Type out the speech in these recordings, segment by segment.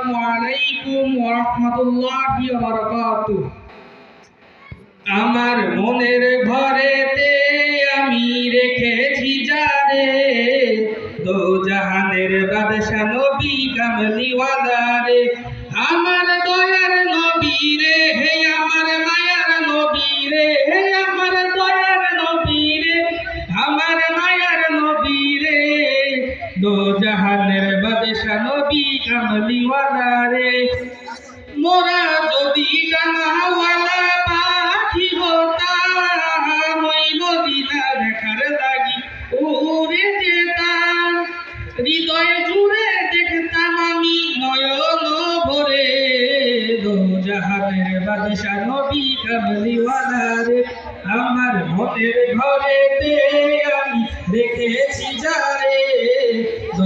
আসসালামু আলাইকুম ওয়া রাহমাতুল্লাহি ওয়া আমার মনের ঘরেতে আমি রেখেছি যারে দো জাহানের বাদশা নবী কামলিওয়ালা রে দো জাহানের বাদশা নবী কামলিওয়ালা রে মোরা যদি ডানাওয়ালা পাখি হতাম, ওই মদিনা দেখার লাগি উড়ে যেতাম। হৃদয় জুড়ে দেখতাম আমি নয়ন ভরে। দো জাহানের বাদশা নবী কামলিওয়ালা রে আমার মনের ঘরেতে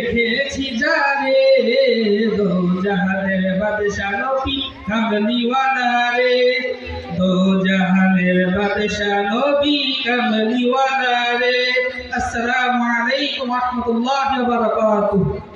আমি রেখেছি যারে দো জাহানের বাদশা নবী কামলিওয়ালা রে। দো জাহানের বাদশা নবী কামলিওয়ালা রে। আসসালামু আলাইকুম ওয়া রাহমাতুল্লাহি ওয়া বারাকাতুহু।